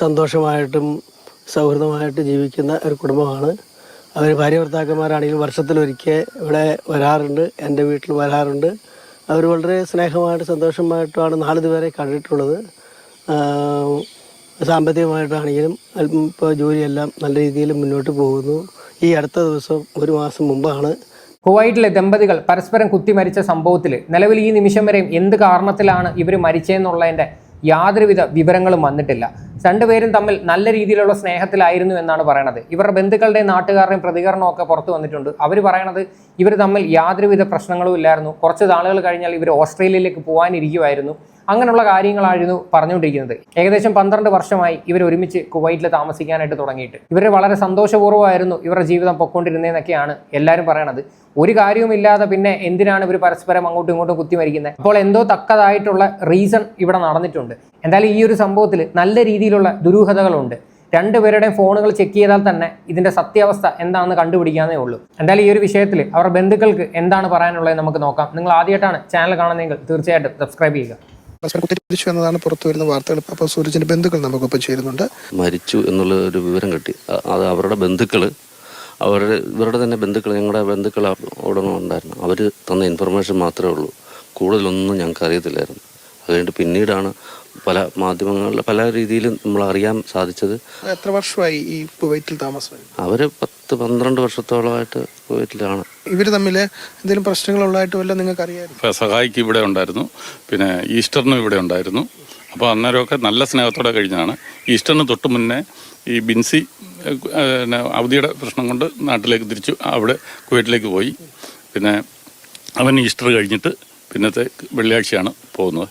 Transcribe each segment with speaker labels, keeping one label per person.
Speaker 1: സന്തോഷമായിട്ടും സൗഹൃദമായിട്ട് ജീവിക്കുന്ന ഒരു കുടുംബമാണ്. അവർ ഭാര്യ ഭർത്താക്കന്മാരാണെങ്കിലും വർഷത്തിലൊരിക്കൽ ഇവിടെ വരാറുണ്ട് എന്റെ വീട്ടിൽ വരാറുണ്ട്. അവർ വളരെ സ്നേഹമായിട്ട് സന്തോഷമായിട്ടുമാണ് നാളിതുവരെ കണ്ടിട്ടുള്ളത്. സാമ്പത്തികമായിട്ടാണെങ്കിലും അല്പം ഇപ്പോൾ ജോലിയെല്ലാം നല്ല രീതിയിൽ മുന്നോട്ട് പോകുന്നു. ഈ അടുത്ത ദിവസം ഒരു മാസം മുമ്പാണ്.
Speaker 2: കുവൈറ്റിലെ ദമ്പതികൾ പരസ്പരം കുത്തിമരിച്ച സംഭവത്തിൽ നിലവിൽ ഈ നിമിഷം വരെയും എന്ത് കാരണത്തിലാണ് ഇവർ മരിച്ചതെന്നുള്ളതിന്റെ യാതൊരുവിധ വിവരങ്ങളും വന്നിട്ടില്ല. രണ്ടുപേരും തമ്മിൽ നല്ല രീതിയിലുള്ള സ്നേഹത്തിലായിരുന്നു എന്നാണ് പറയണത്. ഇവരുടെ ബന്ധുക്കളുടെയും നാട്ടുകാരുടെയും പ്രതികരണമൊക്കെ പുറത്തു വന്നിട്ടുണ്ട്. അവർ പറയണത് ഇവർ തമ്മിൽ യാതൊരുവിധ പ്രശ്നങ്ങളും ഇല്ലായിരുന്നു. കുറച്ച് നാളുകൾ കഴിഞ്ഞാൽ ഇവർ ഓസ്ട്രേലിയയിലേക്ക് പോകാനിരിക്കുമായിരുന്നു അങ്ങനെയുള്ള കാര്യങ്ങളായിരുന്നു പറഞ്ഞുകൊണ്ടിരിക്കുന്നത്. ഏകദേശം പന്ത്രണ്ട് വർഷമായി ഇവർ ഒരുമിച്ച് കുവൈറ്റിൽ താമസിക്കാനായിട്ട് തുടങ്ങിയിട്ട്. ഇവർ വളരെ സന്തോഷപൂർവമായിരുന്നു ഇവരുടെ ജീവിതം പൊക്കോണ്ടിരുന്നതെന്നൊക്കെയാണ് എല്ലാവരും പറയണത്. ഒരു കാര്യവുമില്ലാതെ പിന്നെ എന്തിനാണ് ഇവർ പരസ്പരം അങ്ങോട്ടും ഇങ്ങോട്ടും കുത്തിമരിക്കുന്നത്? അപ്പോൾ എന്തോ തക്കതായിട്ടുള്ള റീസൺ ഇവിടെ നടന്നിട്ടുണ്ട്. എന്തായാലും ഈ ഒരു സംഭവത്തിൽ നല്ല രീതിയിലുള്ള ദുരൂഹതകളുണ്ട്. രണ്ടുപേരുടെയും ഫോണുകൾ ചെക്ക് ചെയ്താൽ തന്നെ ഇതിന്റെ സത്യാവസ്ഥ എന്താണെന്ന് കണ്ടുപിടിക്കാനേ ഉള്ളൂ. എന്തായാലും ഈ ഒരു വിഷയത്തിൽ അവരുടെ ബന്ധുക്കൾക്ക് എന്താണ് പറയാനുള്ളത് നമുക്ക് നോക്കാം. നിങ്ങൾ ആദ്യമായിട്ടാണ് ചാനൽ കാണുന്നതെങ്കിൽ തീർച്ചയായിട്ടും സബ്സ്ക്രൈബ് ചെയ്യുക.
Speaker 3: പരസ്പരം കുത്തിരിച്ചു എന്നതാണ് പുറത്തു വരുന്ന വാർത്തകൾ. അപ്പോൾ സൂരജിന്റെ ബന്ധുക്കൾ നമുക്കൊപ്പം ചേരുന്നുണ്ട്.
Speaker 4: മരിച്ചു എന്നുള്ള ഒരു വിവരം കിട്ടി. അത് അവരുടെ ബന്ധുക്കൾ അവരുടെ ഇവരുടെ തന്നെ ബന്ധുക്കൾ ഞങ്ങളുടെ ബന്ധുക്കൾ അവിടെ ഉണ്ടായിരുന്നു. അവർ തന്ന ഇൻഫർമേഷൻ മാത്രമേ ഉള്ളൂ. കൂടുതലൊന്നും ഞങ്ങൾക്ക് അറിയത്തില്ലായിരുന്നു അതുകൊണ്ട് പിന്നീടാണ് പല മാധ്യമങ്ങളിൽ പല രീതിയിലും നമ്മൾ അറിയാൻ സാധിച്ചത്.
Speaker 3: എത്ര വർഷമായി ഈ കുവൈറ്റിൽ താമസം?
Speaker 4: അവർ പത്ത് പന്ത്രണ്ട് വർഷത്തോളമായിട്ട് കുവൈറ്റിലാണ്.
Speaker 3: ഇവർ തമ്മിൽ എന്തെങ്കിലും പ്രശ്നങ്ങളുള്ളതായിട്ട് വല്ല നിങ്ങൾക്ക്
Speaker 5: അറിയാം സഹായിക്ക് ഇവിടെ ഉണ്ടായിരുന്നു. പിന്നെ ഈസ്റ്ററിനും ഇവിടെ ഉണ്ടായിരുന്നു. അപ്പോൾ അന്നേരമൊക്കെ നല്ല സ്നേഹത്തോടെ കഴിഞ്ഞാണ് ഈസ്റ്ററിന് തൊട്ട് മുന്നേ ഈ ബിൻസി പിന്നെ അവധിയുടെ പ്രശ്നം കൊണ്ട് നാട്ടിലേക്ക് തിരിച്ചു അവിടെ കുവൈറ്റിലേക്ക് പോയി. പിന്നെ അവൻ ഈസ്റ്റർ കഴിഞ്ഞിട്ട് പിന്നത്തെ വെള്ളിയാഴ്ചയാണ് പോകുന്നത്.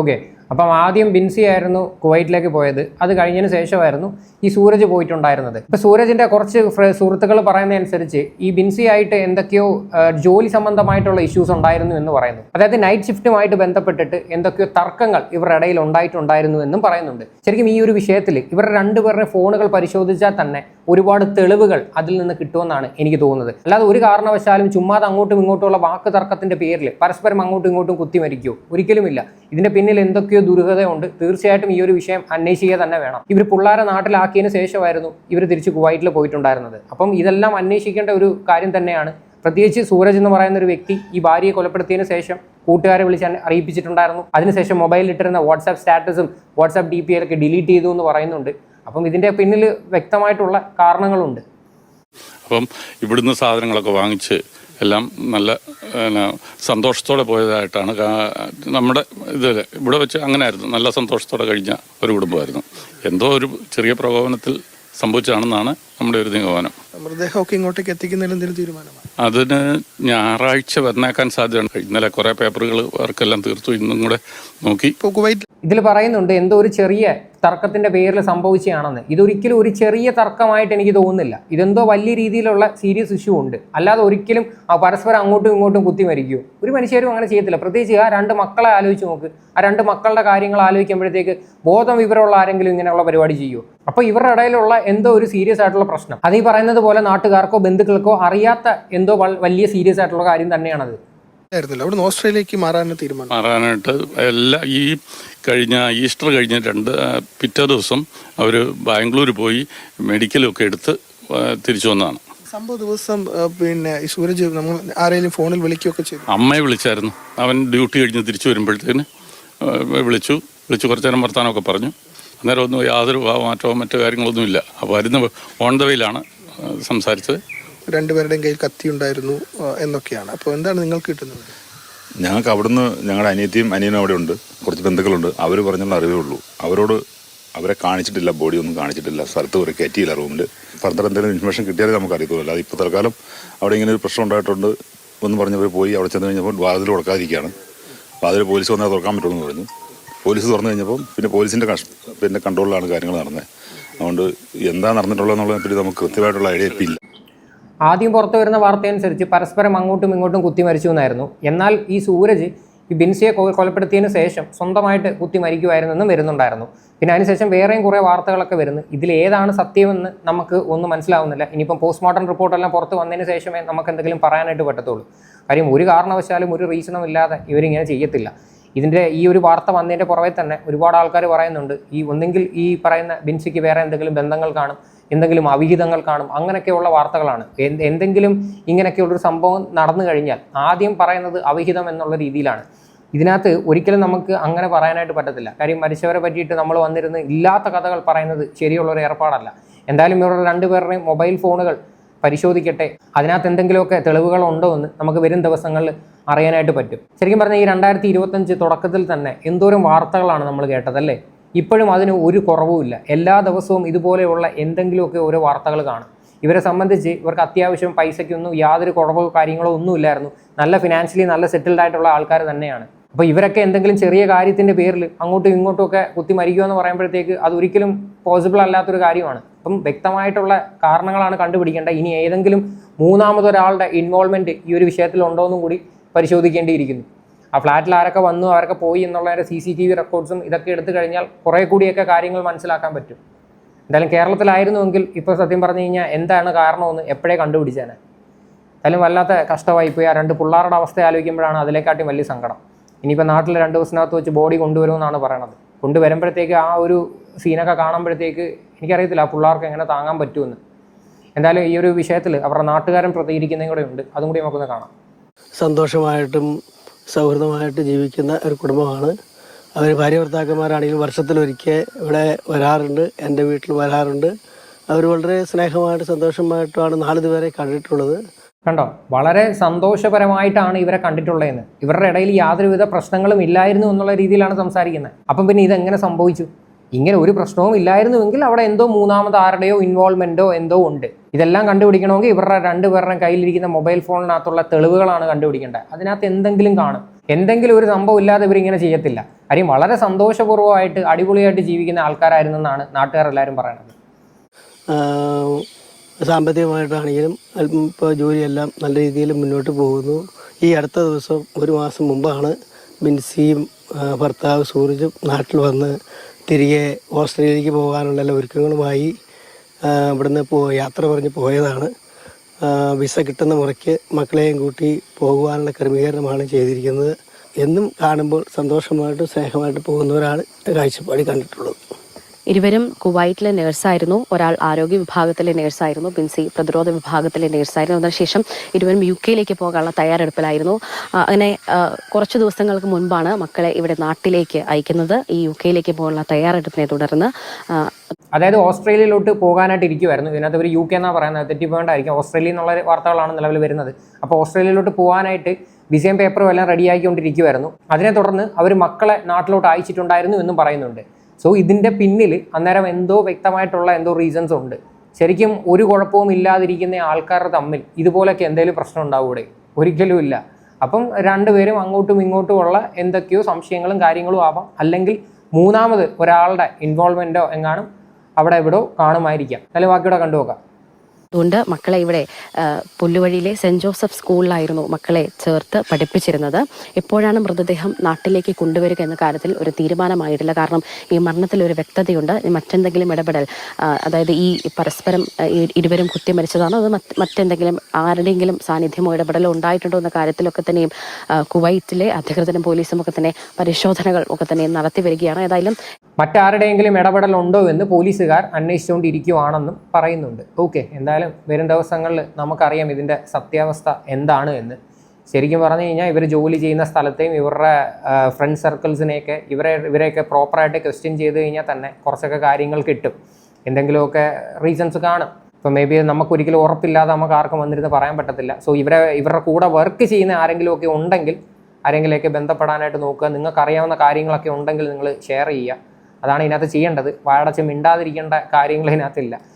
Speaker 2: ഓക്കെ. അപ്പം ആദ്യം ബിൻസി ആയിരുന്നു കുവൈറ്റിലേക്ക് പോയത്. അത് കഴിഞ്ഞതിന് ശേഷമായിരുന്നു ഈ സൂരജ് പോയിട്ടുണ്ടായിരുന്നത്. ഇപ്പം സൂരജിന്റെ കുറച്ച് സുഹൃത്തുക്കൾ പറയുന്നതനുസരിച്ച് ഈ ബിൻസി ആയിട്ട് എന്തൊക്കെയോ ജോലി സംബന്ധമായിട്ടുള്ള ഇഷ്യൂസ് ഉണ്ടായിരുന്നു എന്ന് പറയുന്നു. അതായത് നൈറ്റ് ഷിഫ്റ്റുമായിട്ട് ബന്ധപ്പെട്ടിട്ട് എന്തൊക്കെയോ തർക്കങ്ങൾ ഇവരുടെ ഇടയിൽ ഉണ്ടായിട്ടുണ്ടായിരുന്നു എന്നും പറയുന്നുണ്ട്. ശരിക്കും ഈ ഒരു വിഷയത്തിൽ ഇവരുടെ രണ്ടുപേരുടെ ഫോണുകൾ പരിശോധിച്ചാൽ തന്നെ ഒരുപാട് തെളിവുകൾ അതിൽ നിന്ന് കിട്ടുമെന്നാണ് എനിക്ക് തോന്നുന്നത്. അല്ലാതെ ഒരു കാരണവശാലും ചുമ്മാതെ അങ്ങോട്ടും ഇങ്ങോട്ടുമുള്ള വാക്ക് തർക്കത്തിന്റെ പേരിൽ പരസ്പരം അങ്ങോട്ടും ഇങ്ങോട്ടും കുത്തിമരിക്കുമോ ഒരിക്കലുമില്ല. ഇതിന്റെ പിന്നിൽ എന്തൊക്കെയോ ദുരൂഹതയുണ്ട് തീർച്ചയായിട്ടും ഈ ഒരു വിഷയം അന്വേഷിക്കുക തന്നെ വേണം. ഇവർ പിള്ളേരെ നാട്ടിലാക്കിയതിന് ശേഷമായിരുന്നു ഇവർ തിരിച്ച് കുവൈറ്റിൽ പോയിട്ടുണ്ടായിരുന്നത്. അപ്പം ഇതെല്ലാം അന്വേഷിക്കേണ്ട ഒരു കാര്യം തന്നെയാണ്. പ്രത്യേകിച്ച് സൂരജ് എന്ന് പറയുന്ന ഒരു വ്യക്തി ഈ ഭാര്യയെ കൊലപ്പെടുത്തിയതിന് ശേഷം കൂട്ടുകാരെ വിളിച്ച് അറിയിപ്പിച്ചിട്ടുണ്ടായിരുന്നു. അതിനുശേഷം മൊബൈലിൽ ഇട്ടിരുന്ന വാട്സാപ്പ് സ്റ്റാറ്റസും വാട്സാപ്പ് ഡി പി ഒക്കെ ഡിലീറ്റ് ചെയ്തു എന്ന് പറയുന്നുണ്ട്. അപ്പം ഇതിന്റെ പിന്നിൽ വ്യക്തമായിട്ടുള്ള കാരണങ്ങളുണ്ട്.
Speaker 5: അപ്പം ഇവിടുന്ന് സാധനങ്ങളൊക്കെ വാങ്ങിച്ച് എല്ലാം നല്ല പിന്നെ, സന്തോഷത്തോടെ പോയതായിട്ടാണ് നമ്മുടെ ഇതിൽ ഇവിടെ വെച്ച് അങ്ങനെയായിരുന്നു. നല്ല സന്തോഷത്തോടെ കഴിഞ്ഞ ഒരു കുടുംബമായിരുന്നു. എന്തോ ഒരു ചെറിയ പ്രകോപനത്തിൽ സംഭവിച്ചതാണെന്നാണ് നമ്മുടെ ഒരു നിഗമനം.
Speaker 3: മൃതദേഹമൊക്കെ ഇങ്ങോട്ടേക്ക് എത്തിക്കുന്നതിൽ എന്തെങ്കിലും തീരുമാനമാണ്?
Speaker 5: അതിന് ഞായറാഴ്ച വന്നേക്കാൻ സാധ്യതയുണ്ട്. ഇന്നലെ കുറേ പേപ്പറുകൾ വർക്കെല്ലാം തീർത്തു. ഇന്നും കൂടെ നോക്കി.
Speaker 3: ഇപ്പോൾ കുവൈറ്റ്
Speaker 2: ഇതിൽ പറയുന്നുണ്ട് എന്തോ ഒരു ചെറിയ തർക്കത്തിന്റെ പേരിൽ സംഭവിച്ചതാണെന്ന് ഇതൊരിക്കലും ഒരു ചെറിയ തർക്കമായിട്ട് എനിക്ക് തോന്നുന്നില്ല. ഇതെന്തോ വലിയ രീതിയിലുള്ള സീരിയസ് ഇഷ്യൂ ഉണ്ട്. അല്ലാതെ ഒരിക്കലും പരസ്പരം അങ്ങോട്ടും ഇങ്ങോട്ടും കുത്തി മരിക്കുമോ ഒരു മനുഷ്യരും അങ്ങനെ ചെയ്യത്തില്ല. പ്രത്യേകിച്ച് ആ രണ്ട് മക്കളെ ആലോചിച്ച് നോക്ക്. ആ രണ്ട് മക്കളുടെ കാര്യങ്ങൾ ആലോചിക്കുമ്പോഴത്തേക്ക് ബോധം വിവരമുള്ള ആരെങ്കിലും ഇങ്ങനെയുള്ള പരിപാടി ചെയ്യുമോ അപ്പോൾ ഇവരുടെ ഇടയിലുള്ള എന്തോ ഒരു സീരിയസ് ആയിട്ടുള്ള പ്രശ്നം. അത് ഈ പറയുന്നത് പോലെ നാട്ടുകാർക്കോ ബന്ധുക്കൾക്കോ അറിയാത്ത എന്തോ വലിയ സീരിയസ് ആയിട്ടുള്ള കാര്യം തന്നെയാണത്.
Speaker 3: ആയിരുന്നല്ലോ അവിടുന്ന് ഓസ്ട്രേലിയക്ക് മാറാൻ തീരുമാനം.
Speaker 5: മാറാനായിട്ട് എല്ലാ ഈ കഴിഞ്ഞ ഈസ്റ്റർ കഴിഞ്ഞ രണ്ട് പിറ്റേ ദിവസം അവർ ബാംഗ്ലൂർ പോയി മെഡിക്കലൊക്കെ എടുത്ത് തിരിച്ചു വന്നതാണ്.
Speaker 3: സംഭവ ദിവസം പിന്നെ ഈ സൂരജ് നമ്മൾ ആരെങ്കിലും ഫോണിൽ വിളിക്കുകയൊക്കെ ചെയ്തു.
Speaker 5: അമ്മയെ വിളിച്ചായിരുന്നു. അവൻ ഡ്യൂട്ടി കഴിഞ്ഞ് തിരിച്ചു വരുമ്പോഴത്തേന് വിളിച്ചു. വിളിച്ചു. കുറച്ചു നേരം വർത്താനമൊക്കെ പറഞ്ഞു. അന്നേരം ഒന്നും യാതൊരു മാറ്റമോ മറ്റു കാര്യങ്ങളൊന്നുമില്ല. അപ്പോൾ വരുന്ന ഓൺ ദ വേയിലാണ് സംസാരിച്ചത്.
Speaker 3: രണ്ടുപേരുടെയും കയ്യിൽ കത്തി ഉണ്ടായിരുന്നു എന്നൊക്കെയാണ്. അപ്പോൾ എന്താണ് നിങ്ങൾക്ക് കിട്ടുന്നത്?
Speaker 6: ഞങ്ങൾക്ക് അവിടുന്ന് ഞങ്ങളുടെ അനിയത്തിയും അനിയനും അവിടെ ഉണ്ട്. കുറച്ച് ബന്ധുക്കളുണ്ട്. അവർ പറഞ്ഞുള്ള അറിവേ ഉള്ളൂ. അവരോട് അവരെ കാണിച്ചിട്ടില്ല ബോഡി ഒന്നും കാണിച്ചിട്ടില്ല. സ്ഥലത്ത് ഒരു കയറ്റിയില്ല റൂമിൽ ഫർദർ എന്തെങ്കിലും ഇൻഫർമേഷൻ കിട്ടിയാലേ നമുക്ക് അറിയത്തുള്ളൂ. അല്ലാതെ ഇപ്പോൾ തൽക്കാലം അവിടെ ഇങ്ങനെ ഒരു പ്രശ്നം ഉണ്ടായിട്ടുണ്ട് എന്ന് പറഞ്ഞവർ പോയി അവിടെ ചെന്ന് കഴിഞ്ഞപ്പോൾ വാതിൽ തുറക്കാതിരിക്കുകയാണ്. വാതിൽ പോലീസ് വന്നാൽ തുറക്കാൻ പറ്റുള്ളൂ എന്ന് പറഞ്ഞു. പോലീസ് തുറന്നു കഴിഞ്ഞപ്പം പിന്നെ പോലീസിന്റെ പിന്നെ കൺട്രോളിലാണ് കാര്യങ്ങൾ നടന്നത്. അതുകൊണ്ട് എന്താ നടന്നിട്ടുള്ളതെന്നുള്ളതിനെപ്പറ്റി നമുക്ക് കൃത്യമായിട്ടുള്ള ഐഡിയ ഇപ്പം ഇല്ല.
Speaker 2: ആദ്യം പുറത്തു വരുന്ന വാർത്തയനുസരിച്ച് പരസ്പരം അങ്ങോട്ടും ഇങ്ങോട്ടും കുത്തി മരിച്ചു എന്നായിരുന്നു എന്നാൽ ഈ സൂരജ് ഈ ബിൻസിയെ കൊലപ്പെടുത്തിയതിനു കൊലപ്പെടുത്തിയതിന് ശേഷം സ്വന്തമായിട്ട് കുത്തി മരിക്കുമായിരുന്നെന്നും വരുന്നുണ്ടായിരുന്നു. പിന്നെ അതിനുശേഷം വേറെയും കുറേ വാർത്തകളൊക്കെ വരുന്നു. ഇതിൽ ഏതാണ് സത്യമെന്ന് നമുക്ക് ഒന്നും മനസ്സിലാവുന്നില്ല. ഇനിയിപ്പം പോസ്റ്റ്മോർട്ടം റിപ്പോർട്ടെല്ലാം പുറത്ത് വന്നതിന് ശേഷമേ നമുക്ക് എന്തെങ്കിലും പറയാനായിട്ട് പറ്റത്തുള്ളൂ. കാര്യം ഒരു കാരണവശാലും ഒരു റീസണും ഇല്ലാതെ ഇവരിങ്ങനെ ചെയ്യത്തില്ല. ഇതിന്റെ ഈ ഒരു വാർത്ത വന്നതിന്റെ പുറമെ തന്നെ ഒരുപാട് ആൾക്കാർ പറയുന്നുണ്ട്. ഈ ഒന്നെങ്കിൽ ഈ പറയുന്ന ബിൻസിക്ക് വേറെ എന്തെങ്കിലും ബന്ധങ്ങൾ കാണും. എന്തെങ്കിലും അവിഹിതങ്ങൾ കാണും അങ്ങനെയൊക്കെയുള്ള വാർത്തകളാണ്. എന്ത് എന്തെങ്കിലും ഇങ്ങനെയൊക്കെയുള്ളൊരു സംഭവം നടന്നു കഴിഞ്ഞാൽ ആദ്യം പറയുന്നത് അവിഹിതം എന്നുള്ള രീതിയിലാണ്. ഇതിനകത്ത് ഒരിക്കലും നമുക്ക് അങ്ങനെ പറയാനായിട്ട് പറ്റത്തില്ല. കാര്യം മരിച്ചവരെ പറ്റിയിട്ട് നമ്മൾ വന്നിരുന്ന് ഇല്ലാത്ത കഥകൾ പറയുന്നത് ശരിയുള്ളൊരു ഏർപ്പാടല്ല. എന്തായാലും ഇവരുടെ രണ്ടുപേരുടെയും മൊബൈൽ ഫോണുകൾ പരിശോധിക്കട്ടെ. അതിനകത്ത് എന്തെങ്കിലുമൊക്കെ തെളിവുകൾ ഉണ്ടോ എന്ന് നമുക്ക് വരും ദിവസങ്ങളിൽ അറിയാനായിട്ട് പറ്റും. ശരിക്കും പറഞ്ഞാൽ ഈ രണ്ടായിരത്തി ഇരുപത്തഞ്ച് തുടക്കത്തിൽ തന്നെ എന്തോരം വാർത്തകളാണ് നമ്മൾ കേട്ടതല്ലേ ഇപ്പോഴും അതിന് ഒരു കുറവുമില്ല എല്ലാ ദിവസവും ഇതുപോലെയുള്ള എന്തെങ്കിലുമൊക്കെ ഓരോ വാർത്തകൾ കാണും. ഇവരെ സംബന്ധിച്ച് ഇവർക്ക് അത്യാവശ്യം പൈസയ്ക്കൊന്നും യാതൊരു കുറവോ കാര്യങ്ങളോ ഒന്നുമില്ലായിരുന്നു നല്ല ഫിനാൻഷ്യലി നല്ല സെറ്റിൽഡ് ആയിട്ടുള്ള ആൾക്കാർ തന്നെയാണ്. അപ്പോൾ ഇവരൊക്കെ എന്തെങ്കിലും ചെറിയ കാര്യത്തിന്റെ പേരിൽ അങ്ങോട്ടും ഇങ്ങോട്ടും ഒക്കെ കുത്തി മരിക്കുക എന്ന് പറയുമ്പോഴത്തേക്ക് അത് ഒരിക്കലും പോസിബിൾ അല്ലാത്തൊരു കാര്യമാണ്. അപ്പം വ്യക്തമായിട്ടുള്ള കാരണങ്ങളാണ് കണ്ടുപിടിക്കേണ്ടത്. ഇനി ഏതെങ്കിലും മൂന്നാമതൊരാളുടെ ഇൻവോൾവ്മെന്റ് ഈ ഒരു വിഷയത്തിൽ ഉണ്ടോ എന്നും കൂടി പരിശോധിക്കേണ്ടിയിരിക്കുന്നു. ആ ഫ്ലാറ്റിൽ ആരൊക്കെ വന്നു ആരൊക്കെ പോയി എന്നുള്ളതിന്റെ സി സി ടി വി റെക്കോർഡ്സും ഇതൊക്കെ എടുത്തു കഴിഞ്ഞാൽ കുറേ കൂടിയൊക്കെ കാര്യങ്ങൾ മനസ്സിലാക്കാൻ പറ്റും. എന്തായാലും കേരളത്തിലായിരുന്നുവെങ്കിൽ ഇപ്പോൾ സത്യം പറഞ്ഞു കഴിഞ്ഞാൽ എന്താണ് കാരണമെന്ന് എപ്പോഴേ കണ്ടുപിടിച്ചേനെ. എന്തായാലും വല്ലാത്ത കഷ്ടമായി പോയി ആ രണ്ട് പിള്ളേരുടെ അവസ്ഥ ആലോചിക്കുമ്പോഴാണ് അതിലേക്കാട്ടും വലിയ സങ്കടം. ഇനിയിപ്പോൾ നാട്ടിൽ രണ്ട് ദിവസത്തിനകത്ത് വെച്ച് ബോഡി കൊണ്ടുവരുമെന്നാണ് പറയണത്. കൊണ്ടുവരുമ്പോഴത്തേക്ക് ആ ഒരു സീനൊക്കെ കാണുമ്പോഴത്തേക്ക് എനിക്കറിയത്തില്ല ആ പിള്ളേർക്ക് എങ്ങനെ താങ്ങാൻ പറ്റുമെന്ന്. എന്തായാലും ഈ ഒരു വിഷയത്തിൽ അവരുടെ നാട്ടുകാരൻ പ്രതികരിക്കുന്നതും കൂടെ ഉണ്ട്. അതും കൂടി നമുക്കൊന്ന് കാണാം.
Speaker 1: സന്തോഷമായിട്ടും സൗഹൃദമായിട്ട് ജീവിക്കുന്ന ഒരു കുടുംബമാണ്. അവർ ഭാര്യ ഭർത്താക്കന്മാരാണെങ്കിലും വർഷത്തിലൊരിക്കൽ ഇവിടെ വരാറുണ്ട് എന്റെ വീട്ടിൽ വരാറുണ്ട്. അവർ വളരെ സ്നേഹമായിട്ട് സന്തോഷമായിട്ടുമാണ് നാളിതുവരെ കണ്ടിട്ടുള്ളത്.
Speaker 2: കണ്ടോ? വളരെ സന്തോഷപരമായിട്ടാണ് ഇവരെ കണ്ടിട്ടുള്ളതെന്ന്. ഇവരുടെ ഇടയിൽ യാതൊരുവിധ പ്രശ്നങ്ങളും ഇല്ലായിരുന്നു എന്നുള്ള രീതിയിലാണ് സംസാരിക്കുന്നത്. അപ്പം പിന്നെ ഇതെങ്ങനെ സംഭവിച്ചു? ഇങ്ങനെ ഒരു പ്രശ്നവും ഇല്ലായിരുന്നുവെങ്കിൽ അവിടെ എന്തോ മൂന്നാമത് ആരുടെയോ ഇൻവോൾവ്മെന്റോ എന്തോ ഉണ്ട്. ഇതെല്ലാം കണ്ടുപിടിക്കണമെങ്കിൽ ഇവരുടെ രണ്ടുപേരുടെ കയ്യിലിരിക്കുന്ന മൊബൈൽ ഫോണിനകത്തുള്ള തെളിവുകളാണ് കണ്ടുപിടിക്കേണ്ടത്. അതിനകത്ത് എന്തെങ്കിലും കാണും. എന്തെങ്കിലും ഒരു സംഭവം ഇല്ലാതെ ഇവരിങ്ങനെ ചെയ്യത്തില്ല. കാര്യം വളരെ സന്തോഷപൂർവമായിട്ട് അടിപൊളിയായിട്ട് ജീവിക്കുന്ന ആൾക്കാരായിരുന്നു ആൾക്കാരായിരുന്നെന്നാണ് നാട്ടുകാരെല്ലാവരും പറയുന്നത്.
Speaker 1: സാമ്പത്തികമായിട്ടാണെങ്കിലും അല്പം ഇപ്പോൾ ജോലിയെല്ലാം നല്ല രീതിയിൽ മുന്നോട്ട് പോകുന്നു. ഈ അടുത്ത ദിവസം ഒരു മാസം മുമ്പാണ് ബിൻസിയും ഭർത്താവ് സൂരജും നാട്ടിൽ വന്ന് തിരികെ ഓസ്ട്രേലിയയിലേക്ക് പോകാനുള്ള എല്ലാ ഒരുക്കങ്ങളുമായി ഇവിടുന്ന് പോ യാത്ര പറഞ്ഞ് പോയതാണ്. വിസ കിട്ടുന്ന മുറയ്ക്ക് മക്കളെയും കൂട്ടി പോകുവാനുള്ള ക്രമീകരണമാണ് ചെയ്തിരിക്കുന്നത്. എന്നും കാണുമ്പോൾ സന്തോഷമായിട്ടും സ്നേഹമായിട്ട് പോകുന്നവരാണ് കാഴ്ചപ്പാടി കണ്ടിട്ടുള്ളത്
Speaker 7: ഇരുവരും കുവൈറ്റിലെ നേഴ്സായിരുന്നു. ഒരാൾ ആരോഗ്യ വിഭാഗത്തിലെ നേഴ്സായിരുന്നു. ബിൻസി പ്രതിരോധ വിഭാഗത്തിലെ നേഴ്സായിരുന്നു. അതിനുശേഷം ഇരുവരും യു കെയിലേക്ക് പോകാനുള്ള തയ്യാറെടുപ്പിലായിരുന്നു. അങ്ങനെ കുറച്ച് ദിവസങ്ങൾക്ക് മുൻപാണ് മക്കളെ ഇവിടെ നാട്ടിലേക്ക് അയക്കുന്നത്. ഈ യു കെയിലേക്ക് പോകാനുള്ള തയ്യാറെടുപ്പിനെ തുടർന്ന്
Speaker 2: അതായത് ഓസ്ട്രേലിയയിലോട്ട് പോകാനായിട്ട് ഇരിക്കുമായിരുന്നു ഇതിനകത്ത് ഒരു യു കെ എന്നാണ് പറയുന്നത് തെറ്റിപ്പോണ്ടായിരിക്കും ഓസ്ട്രേലിയ എന്നുള്ള വാർത്തകളാണ് നിലവിൽ വരുന്നത്. അപ്പോൾ ഓസ്ട്രേലിയയിലോട്ട് പോകാനായിട്ട് വിസയും പേപ്പറും എല്ലാം റെഡിയാക്കിക്കൊണ്ടിരിക്കുമായിരുന്നു അതിനെ തുടർന്ന് അവർ മക്കളെ നാട്ടിലോട്ട് അയച്ചിട്ടുണ്ടായിരുന്നു എന്നും പറയുന്നുണ്ട്. സോ ഇതിന്റെ പിന്നിൽ അന്നേരം എന്തോ വ്യക്തമായിട്ടുള്ള എന്തോ റീസൺസ് ഉണ്ട്. ശരിക്കും ഒരു കുഴപ്പവും ഇല്ലാതിരിക്കുന്ന ആൾക്കാർ തമ്മിൽ ഇതുപോലൊക്കെ എന്തെങ്കിലും പ്രശ്നം ഉണ്ടാവൂടെ ഒരിക്കലും ഇല്ല. അപ്പം രണ്ടുപേരും അങ്ങോട്ടും ഇങ്ങോട്ടും ഉള്ള എന്തൊക്കെയോ സംശയങ്ങളും കാര്യങ്ങളും ആവാം. അല്ലെങ്കിൽ മൂന്നാമത് ഒരാളുടെ ഇൻവോൾവ്മെന്റോ എങ്ങാനും അവിടെ എവിടെയോ കാണുമായിരിക്കാം. അല്ലെങ്കിൽ ബാക്കിയുടെ കണ്ടുനോക്കാം.
Speaker 7: അതുകൊണ്ട് മക്കളെ ഇവിടെ പുല്ലുവഴിയിലെ സെന്റ് ജോസഫ് സ്കൂളിലായിരുന്നു മക്കളെ ചേർത്ത് പഠിപ്പിച്ചിരുന്നത്. എപ്പോഴാണ് മൃതദേഹം നാട്ടിലേക്ക് കൊണ്ടുവരിക എന്ന കാര്യത്തിൽ ഒരു തീരുമാനമായിട്ടില്ല. കാരണം ഈ മരണത്തിൽ ഒരു വ്യക്തതയുണ്ട്. മറ്റെന്തെങ്കിലും ഇടപെടൽ അതായത് ഈ പരസ്പരം ഇരുവരും കുത്തി മരിച്ചതാണോ അത് മറ്റ് മറ്റെന്തെങ്കിലും ആരുടെയെങ്കിലും സാന്നിധ്യമോ ഇടപെടലോ ഉണ്ടായിട്ടുണ്ടോ എന്ന കാര്യത്തിലൊക്കെ തന്നെയും കുവൈറ്റിലെ അധികൃതരും പോലീസും ഒക്കെ തന്നെ പരിശോധനകൾ ഒക്കെ തന്നെ നടത്തി വരികയാണ്. ഏതായാലും
Speaker 2: മറ്റാരുടെയെങ്കിലും ഇടപെടൽ ഉണ്ടോ എന്ന് പോലീസുകാർ അന്വേഷിച്ചുകൊണ്ടിരിക്കുവാണെന്നും പറയുന്നുണ്ട്. ഓക്കെ എന്തായാലും വരും. ദിവസങ്ങളിൽ നമുക്കറിയാം ഇതിന്റെ സത്യാവസ്ഥ എന്താണ് എന്ന്. ശരിക്കും പറഞ്ഞു കഴിഞ്ഞാൽ ഇവർ ജോലി ചെയ്യുന്ന സ്ഥലത്തെയും ഇവരുടെ ഫ്രണ്ട് സർക്കിൾസിനെയൊക്കെ ഇവരെ ഇവരെയൊക്കെ പ്രോപ്പറായിട്ട് ക്വസ്റ്റ്യൻ ചെയ്ത് കഴിഞ്ഞാൽ തന്നെ കുറച്ചൊക്കെ കാര്യങ്ങൾ കിട്ടും. എന്തെങ്കിലുമൊക്കെ റീസൺസ് കാണും. ഇപ്പോൾ മേ ബി നമുക്കൊരിക്കലും ഉറപ്പില്ലാതെ നമുക്ക് ആർക്കും വന്നിരുന്ന് പറയാൻ പറ്റത്തില്ല. സോ ഇവരെ ഇവരുടെ കൂടെ വർക്ക് ചെയ്യുന്ന ആരെങ്കിലുമൊക്കെ ഉണ്ടെങ്കിൽ ആരെങ്കിലുമൊക്കെ ബന്ധപ്പെടാനായിട്ട് നോക്കുക. നിങ്ങൾക്ക് അറിയാവുന്ന കാര്യങ്ങളൊക്കെ ഉണ്ടെങ്കിൽ നിങ്ങൾ ഷെയർ ചെയ്യുക. അതാണ് ഇതിനകത്ത് ചെയ്യേണ്ടത്. വാടച്ച് മിണ്ടാതിരിക്കേണ്ട കാര്യങ്ങൾ ഇതിനകത്തില്ല.